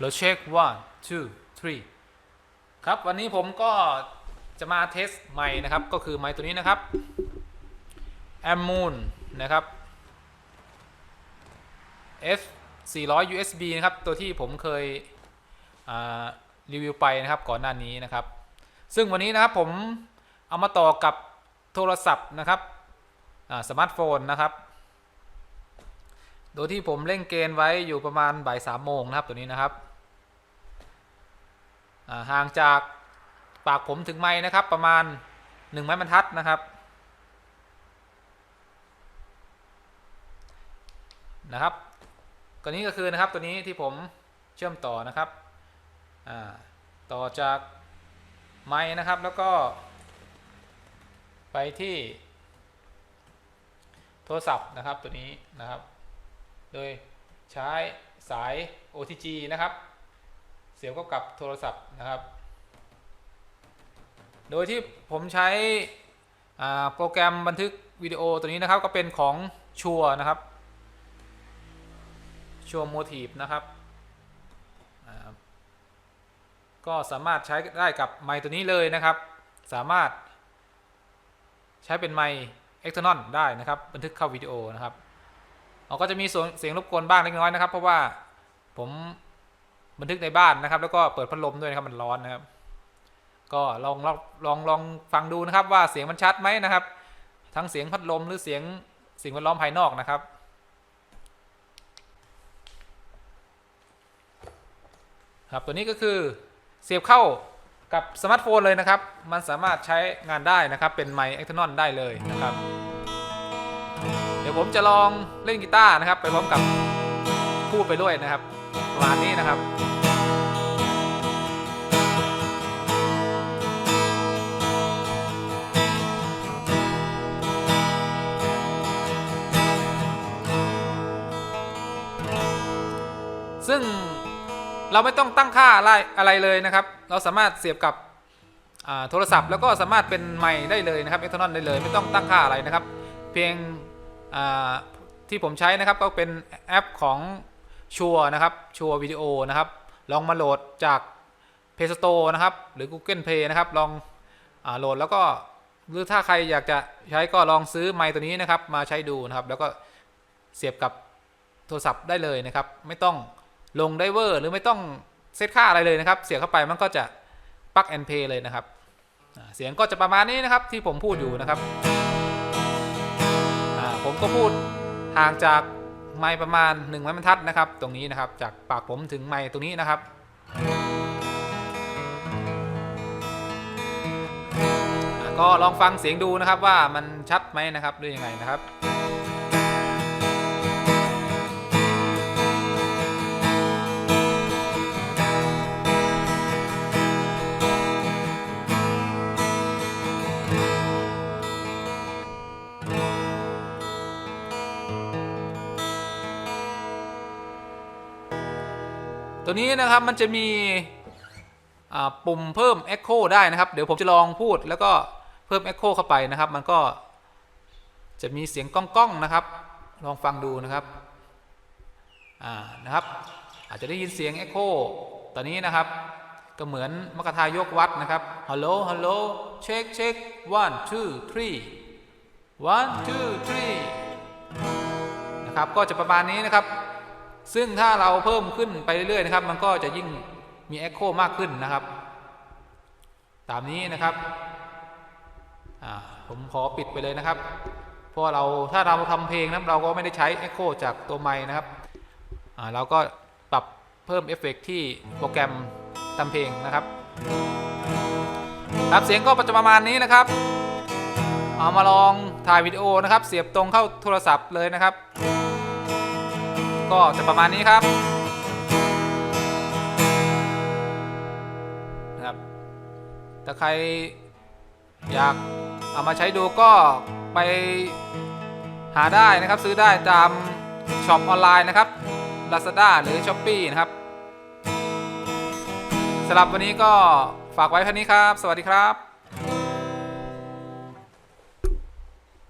เราเช็ค one two three ครับ วันนี้ผมก็จะมาเทสไมค์นะครับ ก็คือไมค์ตัวนี้นะครับ a m o o n นะครับ F 400 USB นะครับ ตัวที่ผมเคยรีวิวไปนะครับก่อนหน้านี้นะครับ ซึ่งวันนี้นะครับผมเอามาต่อกับโทรศัพท์นะครับสมาร์ทโฟนนะครับ โดยที่ผมเล่งเกณฑ์ไว้อยู่ประมาณบ่ายสามโมงนะครับตัวนี้นะครับ ห่างจากปากผมถึงไม้นะครับ ประมาณ1ไม้บรรทัดนะครับนะครับตัวนี้ก็คือนะครับตัวนี้ที่ผมเชื่อมต่อนะครับต่อจากไม้นะครับแล้วก็ไปที่โทรศัพท์นะครับตัวนี้นะครับ โดยใช้สาย OTG นะครับ เสียบเข้ากับโทรศัพท์นะครับ โดยที่ผมใช้โปรแกรมบันทึกวิดีโอตัวนี้นะครับก็เป็นของชัวนะครับชัวโมทีฟนะครับ ก็สามารถใช้ได้กับไมค์ตัวนี้เลยนะครับ สามารถใช้เป็นไมค์เอ็กซ์นอนได้นะครับ บันทึกเข้าวิดีโอนะครับเราก็จะมีเสียงรบกวนบ้างเล็กน้อยนะครับ เพราะว่าผม บันทึกในบ้านนะครับ แล้วก็เปิดพัดลมด้วยนะครับมันร้อนนะครับ ก็ลองลองลองลองฟังดูนะครับ ว่าเสียงมันชัดไหมนะครับ ทั้งเสียงพัดลมหรือเสียงสิ่งแวดล้อมภายนอกนะครับครับตัวนี้ก็คือเสียบเข้ากับสมาร์ทโฟนเลยนะครับ มันสามารถใช้งานได้นะครับ เป็นไมค์เอ็กซ์นอนได้เลยนะครับ เดี๋ยวผมจะลองเล่นกีตาร์นะครับ ไปพร้อมกับพูดไปด้วยนะครับ ระมาณนี้นะครับซึ่งเราไม่ต้องตั้งค่าอะไรอะไรเลยนะครับ เราสามารถเสียบกับโทรศัพท์ แล้วก็สามารถเป็นไมค์ได้เลยนะครับเอ็กซ์นอนได้เลยไม่ต้องตั้งค่าอะไรนะครับ เพียงที่ผมใช้นะครับก็เป็นแอปของ ชัวนะครับชัววิดีโอนะครับลองมาโหลดจาก Play Store นะครับหรือ Google Play นะครับลองอาโหลดแล้วก็หรือถ้าใครอยากจะใช้ก็ลองซื้อไมค์ตัวนี้นะครับมาใช้ดูนะครับ แล้วก็เสียบกับโทรศัพท์ได้เลยนะครับ ไม่ต้องลงไดเวอร์หรือไม่ต้องเซตค่าอะไรเลยนะครับ เสียบเข้าไปมันก็จะปลั๊กแอนเพย์เลยนะครับ เสียงก็จะประมาณนี้นะครับที่ผมพูดอยู่นะครับอ่าผมก็พูดห่างจาก ไม้ประมาณ1ไม้บรรทัดนะครับ ตรงนี้นะครับจากปากผมถึงไม้ตรงนี้นะครับก็ลองฟังเสียงดูนะครับว่ามันชัดไหมนะครับด้วยยังไงนะครับ ตัวนี้นะครับมันจะมีปุ่มเพิ่ม Echo ได้นะครับ เดี๋ยวผมจะลองพูดแล้วก็เพิ่ม Echo เข้าไปนะครับ มันก็จะมีเสียงก้องๆนะครับ ลองฟังดูนะครับอ่านะครับ อาจจะได้ยินเสียง Echo ตอนนี้นะครับ ก็เหมือนมกทายกวัดนะครับฮัลโหลฮัลโหลเช็คเช็ค one two three one two three นะครับก็จะประมาณนี้นะครับ ซึ่งถ้าเราเพิ่มขึ้นไปเรื่อยๆนะครับ มันก็จะยิ่งมี Echo มากขึ้นนะครับ ตามนี้นะครับผมขอปิดไปเลยนะครับ เพราะเราถ้าเราทำเพลงนะเราก็ไม่ได้ใช้ Echo จากตัวไมค์นะครับเราก็ปรับเพิ่มเอฟเฟกต์ที่โปรแกรมทำเพลงนะครับครับเสียงก็จะประมาณนี้นะครับ เอามาลองถ่ายวิดีโอนะครับ เสียบตรงเข้าโทรศัพท์เลยนะครับ ก็จะประมาณนี้ครับนะครับถ้าใครอยากเอามาใช้ดูก็ไปหาได้นะครับซื้อได้ตามช็อปออนไลน์นะครับ Lazada หรือ s h อ p e e นะครับสำหรับวันนี้ก็ฝากไว้แค่นี้ครับ สวัสดีครับ